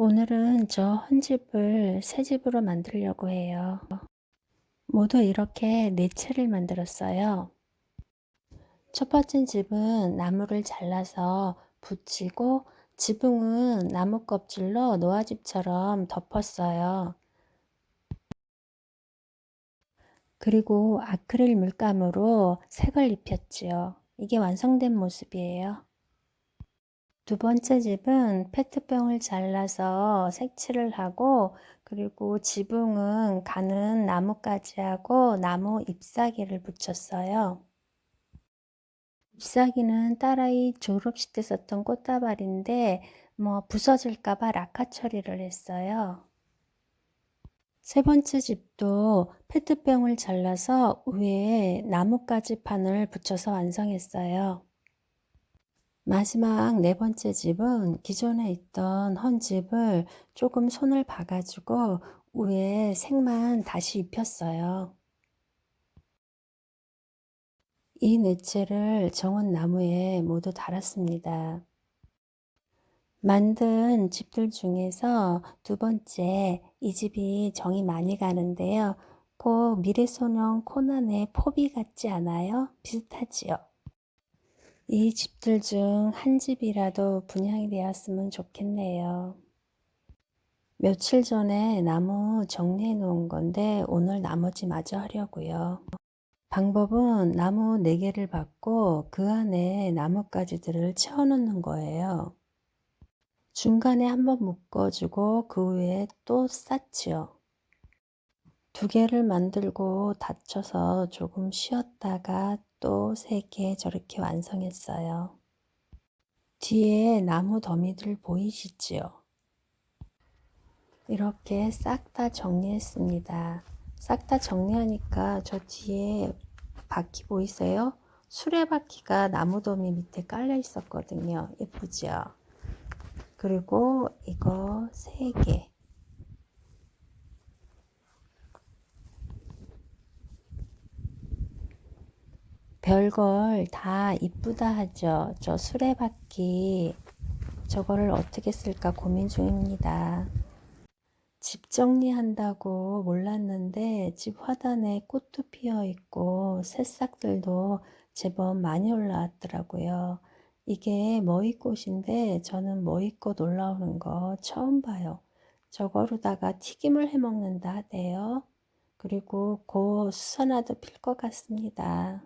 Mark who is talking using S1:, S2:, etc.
S1: 오늘은 저 헌집을 새 집으로 만들려고 해요. 모두 이렇게 네 채를 만들었어요. 첫 번째 집은 나무를 잘라서 붙이고 지붕은 나무 껍질로 노아집처럼 덮었어요. 그리고 아크릴 물감으로 색을 입혔지요. 이게 완성된 모습이에요. 두 번째 집은 페트병을 잘라서 색칠을 하고 그리고 지붕은 가는 나무까지 하고 나무 잎사귀를 붙였어요. 잎사귀는 딸아이 졸업식 때 썼던 꽃다발인데 뭐 부서질까봐 라카 처리를 했어요. 세 번째 집도 페트병을 잘라서 위에 나뭇가지 판을 붙여서 완성했어요. 마지막 네 번째 집은 기존에 있던 헌 집을 조금 손을 봐가지고 위에 색만 다시 입혔어요. 이네 채를 정원 나무에 모두 달았습니다. 만든 집들 중에서 두 번째 이 집이 정이 많이 가는데요. 꼭 미래소년 코난의 포비 같지 않아요? 비슷하지요? 이 집들 중 한 집이라도 분양이 되었으면 좋겠네요. 며칠 전에 나무 정리해 놓은 건데 오늘 나머지 마저 하려고요. 방법은 나무 4개를 받고 그 안에 나뭇가지들을 채워 넣는 거예요. 중간에 한번 묶어주고 그 위에 또 쌓지요. 두 개를 만들고 닫혀서 조금 쉬었다가 또 세 개 저렇게 완성했어요. 뒤에 나무 더미들 보이시지요? 이렇게 싹 다 정리했습니다. 싹 다 정리하니까 저 뒤에 바퀴 보이세요? 수레바퀴가 나무 더미 밑에 깔려 있었거든요. 예쁘죠? 그리고 이거 세 개. 별걸 다 이쁘다 하죠. 저 수레바퀴 저거를 어떻게 쓸까 고민 중입니다. 집 정리한다고 몰랐는데 집 화단에 꽃도 피어 있고 새싹들도 제법 많이 올라왔더라고요. 이게 머위꽃인데 저는 머위꽃 올라오는 거 처음 봐요. 저거로다가 튀김을 해 먹는다 하대요. 그리고 곧 수선화도 필 것 같습니다.